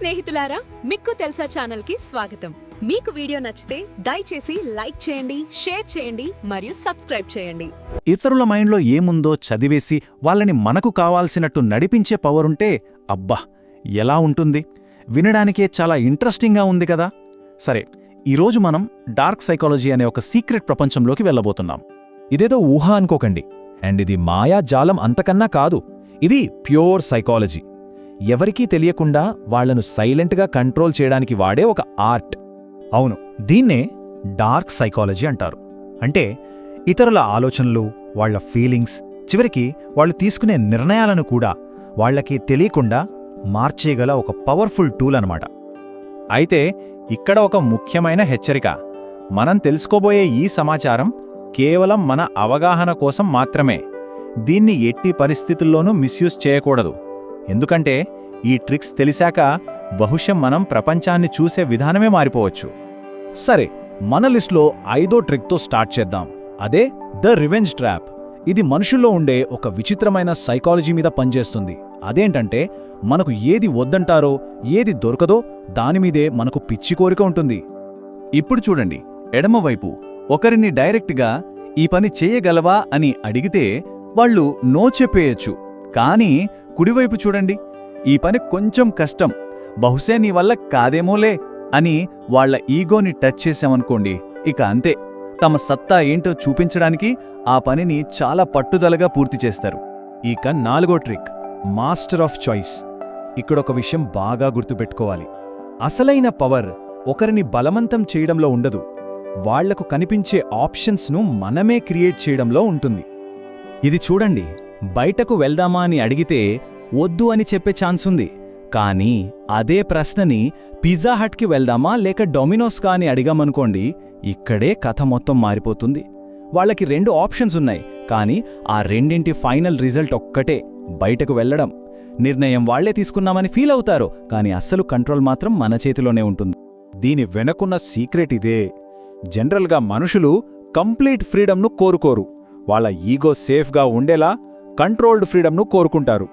స్నేహితులారా మీకు తెలుసా ఛానల్కి స్వాగతం. మీకు వీడియో నచ్చితే దయచేసి లైక్ చేయండి షేర్ చేయండి మరియు సబ్స్క్రైబ్ చేయండి. ఇతరుల మైండ్లో ఏముందో చదివేసి వాళ్ళని మనకు కావాల్సినట్టు నడిపించే పవరుంటే అబ్బా ఎలా ఉంటుంది? వినడానికే చాలా ఇంట్రెస్టింగ్గా ఉంది కదా? సరే ఈరోజు మనం డార్క్ సైకాలజీ అనే ఒక సీక్రెట్ ప్రపంచంలోకి వెళ్ళబోతున్నాం. ఇదేదో ఊహ అనుకోకండి. అండ్ ఇది మాయాజాలం అంతకన్నా కాదు. ఇది ప్యూర్ సైకాలజీ ఎవరికీ తెలియకుండా వాళ్ళను సైలెంట్గా కంట్రోల్ చేయడానికి వాడే ఒక ఆర్ట్. అవును దీన్నే డార్క్ సైకాలజీ అంటారు. అంటే ఇతరుల ఆలోచనలు వాళ్ళ ఫీలింగ్స్ చివరికి వాళ్ళు తీసుకునే నిర్ణయాలను కూడా వాళ్ళకి తెలియకుండా మార్చేయగల ఒక పవర్ఫుల్ టూల్ అనమాట అయితే ఇక్కడ ఒక ముఖ్యమైన హెచ్చరిక. మనం తెలుసుకోబోయే ఈ సమాచారం కేవలం మన అవగాహన కోసం మాత్రమే. దీన్ని ఎట్టి పరిస్థితుల్లోనూ మిస్యూజ్ చేయకూడదు. ఎందుకంటే ఈ ట్రిక్స్ తెలిసాక బహుశం మనం ప్రపంచాన్ని చూసే విధానమే మారిపోవచ్చు. సరే మన లిస్ట్లో ఐదో ట్రిక్తో స్టార్ట్ చేద్దాం. అదే ద రివెంజ్ ట్రాప్. ఇది మనుషుల్లో ఉండే ఒక విచిత్రమైన సైకాలజీ మీద పనిచేస్తుంది. అదేంటంటే మనకు ఏది వద్దంటారో ఏది దొరకదో దానిమీదే మనకు పిచ్చి కోరిక ఉంటుంది. ఇప్పుడు చూడండి ఎడమవైపు ఒకరిని డైరెక్ట్గా ఈ పని చేయగలవా అని అడిగితే వాళ్ళు నో చెప్పేయచ్చు. కానీ కుడివైపు చూడండి. ఈ పని కొంచెం కష్టం. బహుశా నీ వల్ల కాదేమోలే అని వాళ్ళ ఈగోని టచ్ చేశామనుకోండి. ఇక అంతే. తమ సత్తా ఏంటో చూపించడానికి ఆ పనిని చాలా పట్టుదలగా పూర్తి చేస్తారు. ఇక నాలుగో ట్రిక్. Master of choice. ఇక్కడొక విషయం బాగా గుర్తుపెట్టుకోవాలి. అసలైన పవర్ ఒకరిని బలవంతం చేయడంలో ఉండదు. వాళ్ళకు కనిపించే ఆప్షన్స్ను మనమే క్రియేట్ చేయడంలో ఉంటుంది. ఇది చూడండి. బయటకు వెళ్దామా అని అడిగితే వద్దు అని చెప్పే ఛాన్స్ ఉంది. కానీ అదే ప్రశ్నని పిజ్జా హట్కి వెళ్దామా లేక డొమినోస్కా అని అడిగామనుకోండి ఇక్కడే కథ మొత్తం మారిపోతుంది. వాళ్ళకి రెండు ఆప్షన్స్ ఉన్నాయి కానీ ఆ రెండింటి ఫైనల్ రిజల్ట్ ఒక్కటే బయటకు వెళ్ళడం నిర్ణయం వాళ్ళే తీసుకున్నామని ఫీల్ అవుతారు కానీ అస్సలు కంట్రోల్ మాత్రం మన చేతిలోనే ఉంటుంది. దీని వెనకున్న సీక్రెట్ ఇదే జనరల్గా మనుషులు కంప్లీట్ ఫ్రీడమ్ను కోరుకోరు. వాళ్ళ ఈగో సేఫ్గా ఉండేలా కంట్రోల్డ్ ఫ్రీడమ్ను కోరుకుంటారు.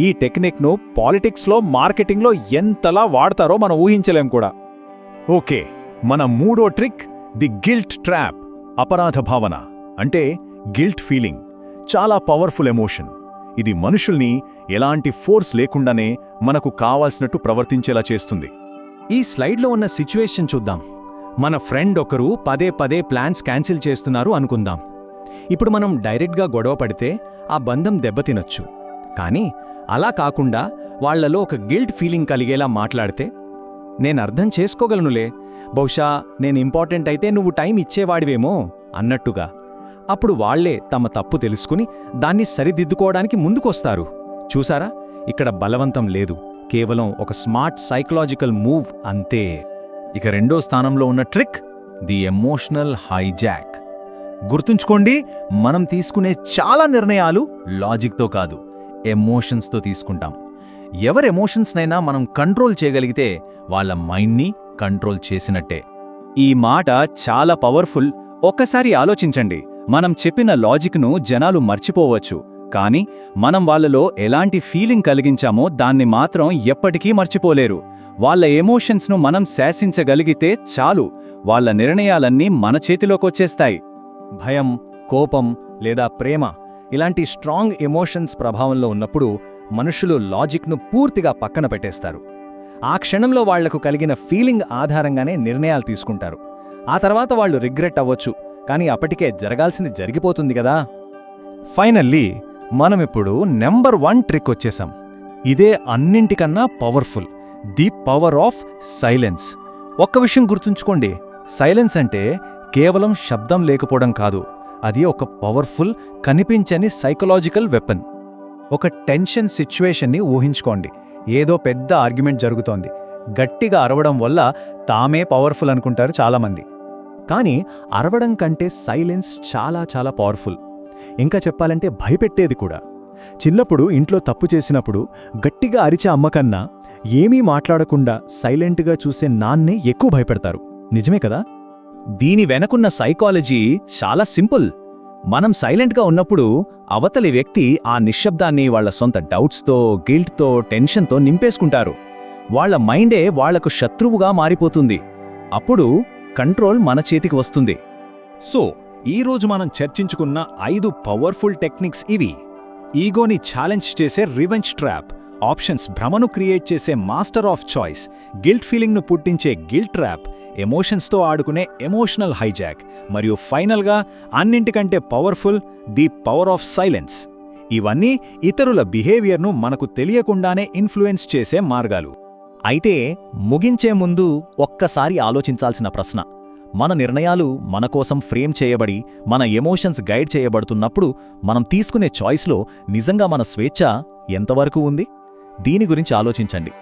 ఈ టెక్నిక్ను పాలిటిక్స్లో మార్కెటింగ్లో ఎంతలా వాడతారో మనం ఊహించలేం కూడా. ఓకే మన మూడో ట్రిక్ ది గిల్ట్ ట్రాప్ అపరాధ భావన అంటే గిల్ట్ ఫీలింగ్ చాలా పవర్ఫుల్ ఎమోషన్. ఇది మనుషుల్ని ఎలాంటి ఫోర్స్ లేకుండానే మనకు కావాల్సినట్టు ప్రవర్తించేలా చేస్తుంది. ఈ స్లైడ్లో ఉన్న సిచ్యువేషన్ చూద్దాం. మన ఫ్రెండ్ ఒకరు పదే పదే ప్లాన్స్ క్యాన్సిల్ చేస్తున్నారు అనుకుందాం. ఇప్పుడు మనం డైరెక్ట్గా గొడవ పడితే ఆ బంధం దెబ్బతినొచ్చు. కానీ అలా కాకుండా వాళ్ళలో ఒక గిల్ట్ ఫీలింగ్ కలిగేలా మాట్లాడితే నేను అర్థం చేసుకోగలనులే. బహుశా నేను ఇంపార్టెంట్ అయితే నువ్వు టైం ఇచ్చేవాడివేమో అన్నట్టుగా. అప్పుడు వాళ్ళే తమ తప్పు తెలుసుకుని దాన్ని సరిదిద్దుకోవడానికి ముందుకొస్తారు. చూసారా? ఇక్కడ బలవంతం లేదు. కేవలం ఒక స్మార్ట్ సైకలాజికల్ మూవ్ అంతే. ఇక రెండో స్థానంలో ఉన్న ట్రిక్ ది ఎమోషనల్ హైజాక్. గుర్తుంచుకోండి మనం తీసుకునే చాలా నిర్ణయాలు లాజిక్తో కాదు. ఎమోషన్స్తో తీసుకుంటాం. ఎవరి ఎమోషన్స్నైనా మనం కంట్రోల్ చేయగలిగితే వాళ్ళ మైండ్ని కంట్రోల్ చేసినట్టే. ఈ మాట చాలా పవర్ఫుల్ ఒక్కసారి ఆలోచించండి. మనం చెప్పిన లాజిక్ను జనాలు మర్చిపోవచ్చు. కానీ మనం వాళ్ళలో ఎలాంటి ఫీలింగ్ కలిగించామో దాన్ని మాత్రం ఎప్పటికీ మర్చిపోలేరు. వాళ్ళ ఎమోషన్స్ను మనం శాసించగలిగితే చాలు. వాళ్ళ నిర్ణయాలన్నీ మన చేతిలోకొచ్చేస్తాయి. భయం కోపం లేదా ప్రేమ ఇలాంటి స్ట్రాంగ్ ఎమోషన్స్ ప్రభావంలో ఉన్నప్పుడు మనుషులు లాజిక్ను పూర్తిగా పక్కన పెట్టేస్తారు. ఆ క్షణంలో వాళ్ళకు కలిగిన ఫీలింగ్ ఆధారంగానే నిర్ణయాలు తీసుకుంటారు. ఆ తర్వాత వాళ్ళు రిగ్రెట్ అవ్వచ్చు కానీ అప్పటికే జరగాల్సింది జరిగిపోతుంది కదా? ఫైనల్లీ మనమిప్పుడు నెంబర్ వన్ ట్రిక్ వచ్చేసాం. ఇదే అన్నింటికన్నా powerful. The power of silence. ఒక్క విషయం గుర్తుంచుకోండి. సైలెన్స్ అంటే కేవలం శబ్దం లేకపోవడం కాదు. అది ఒక పవర్ఫుల్ కనిపించని సైకలాజికల్ వెపన్ ఒక టెన్షన్ సిచ్యువేషన్ని ఊహించుకోండి. ఏదో పెద్ద ఆర్గ్యుమెంట్ జరుగుతోంది. గట్టిగా అరవడం వల్ల తామే పవర్ఫుల్ అనుకుంటారు చాలామంది. కానీ అరవడం కంటే సైలెన్స్ చాలా చాలా పవర్ఫుల్ ఇంకా చెప్పాలంటే భయపెట్టేది కూడా. చిన్నప్పుడు ఇంట్లో తప్పు చేసినప్పుడు గట్టిగా అరిచే అమ్మకన్నా ఏమీ మాట్లాడకుండా సైలెంట్గా చూసే నాన్నే ఎక్కువ భయపెడతారు. నిజమే కదా? దీని వెనకున్న సైకాలజీ చాలా సింపుల్. మనం సైలెంట్గా ఉన్నప్పుడు అవతలి వ్యక్తి ఆ నిశ్శబ్దాన్ని వాళ్ళ సొంత డౌట్స్తో గిల్ట్తో టెన్షన్తో నింపేసుకుంటారు. వాళ్ళ మైండే వాళ్ళకు శత్రువుగా మారిపోతుంది. అప్పుడు కంట్రోల్ మన చేతికి వస్తుంది. సో ఈరోజు మనం చర్చించుకున్న ఐదు పవర్ఫుల్ టెక్నిక్స్ ఇవి. ఈగోని ఛాలెంజ్ చేసే రివెంజ్ ట్రాప్ ఆప్షన్స్ భ్రమను క్రియేట్ చేసే మాస్టర్ ఆఫ్ చాయిస్ గిల్ట్ ఫీలింగ్ను పుట్టించే గిల్ట్ ట్రాప్ ఎమోషన్స్తో ఆడుకునే ఎమోషనల్ హైజాక్ మరియు ఫైనల్గా అన్నింటికంటే powerful the power of silence. ఇవన్నీ ఇతరుల బిహేవియర్ను మనకు తెలియకుండానే ఇన్ఫ్లుయెన్స్ చేసే మార్గాలు. అయితే ముగించే ముందు ఒక్కసారి ఆలోచించాల్సిన ప్రశ్న. మన నిర్ణయాలు మన కోసం ఫ్రేమ్ చేయబడి మన ఎమోషన్స్ గైడ్ చేయబడుతున్నప్పుడు మనం తీసుకునే చాయిస్లో నిజంగా మన స్వేచ్ఛ ఎంతవరకు ఉంది? దీని గురించి ఆలోచించండి.